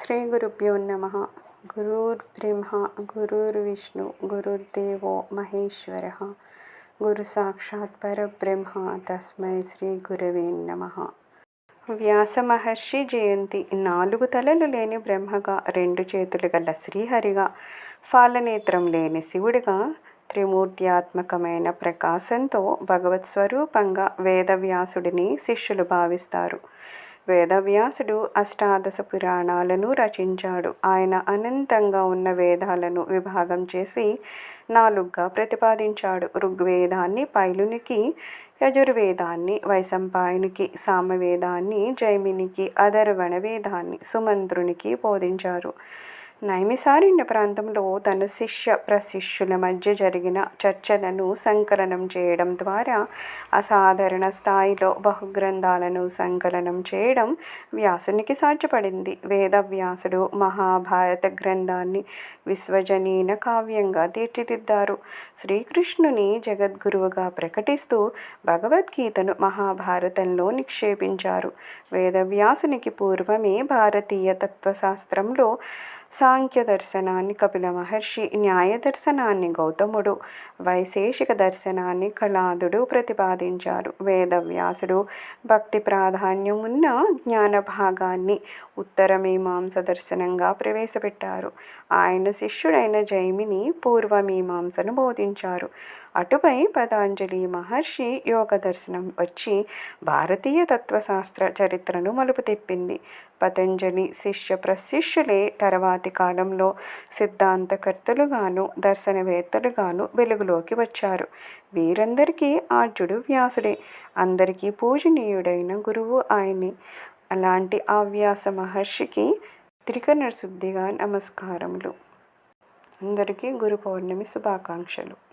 శ్రీ గురుభ్యో నమ. గురుర్బ్రహ్మ గురుర్విష్ణు గురుర్దేవో మహేశ్వర. గురు సాక్షాత్ పరబ్రహ్మ తస్మై శ్రీ గురవే నమ. వ్యాస మహర్షి జయంతి నాలుగు తలలు లేని బ్రహ్మగా రెండు చేతులు గల శ్రీహరిగా ఫాలనేత్రం లేని శివుడిగా త్రిమూర్త్యాత్మకమైన ప్రకాశంతో భగవత్ స్వరూపంగా వేదవ్యాసుడిని శిష్యులు భావిస్తారు. వేదవ్యాసుడు అష్టాదశ పురాణాలను రచించాడు. ఆయన అనంతంగా ఉన్న వేదాలను విభాగం చేసి నాలుగుగా ప్రతిపాదించాడు. ఋగ్వేదాన్ని పైలునికి యజుర్వేదాన్ని వైశంపాయనికి సామవేదాన్ని జైమినికి అధర్వణ వేదాన్ని సుమంత్రునికి బోధించారు. నైమిసారణ్య ప్రాంతంలో తన శిష్య ప్రశిష్యుల మధ్య జరిగిన చర్చలను సంకలనం చేయడం ద్వారా అసాధారణ స్థాయిలో బహుగ్రంథాలను సంకలనం చేయడం వ్యాసునికి సాధ్యపడింది. వేదవ్యాసుడు మహాభారత గ్రంథాన్ని విశ్వజనీన కావ్యంగా తీర్చిదిద్దారు. శ్రీకృష్ణుని జగద్గురువుగా ప్రకటిస్తూ భగవద్గీతను మహాభారతంలో నిక్షేపించారు. వేదవ్యాసునికి పూర్వమే భారతీయ తత్వశాస్త్రంలో సాంఖ్య దర్శనాన్ని కపిల మహర్షి న్యాయ దర్శనాన్ని గౌతముడు వైశేషిక దర్శనాన్ని కళాదుడు ప్రతిపాదించారు. వేదవ్యాసుడు భక్తి ప్రాధాన్యం ఉన్న జ్ఞాన భాగాన్ని ఉత్తర మీమాంస దర్శనంగా ప్రవేశపెట్టారు. ఆయన శిష్యుడైన జైమిని పూర్వమీమాంసను బోధించారు. అటుపై పతాంజలి మహర్షి యోగ దర్శనం వచ్చి భారతీయ తత్వశాస్త్ర చరిత్రను మలుపు తిప్పింది. పతంజలి శిష్య ప్రశిష్యులే తర్వాత కాలంలో సిద్ధాంతకర్తలుగాను దర్శనవేత్తలుగాను వెలుగులోకి వచ్చారు. వీరందరికీ ఆర్జుడు వ్యాసుడే. అందరికీ పూజనీయుడైన గురువు ఆయనే. అలాంటి ఆ వ్యాస మహర్షికి త్రికరణ శుద్ధిగా నమస్కారములు. అందరికీ గురు పౌర్ణమి శుభాకాంక్షలు.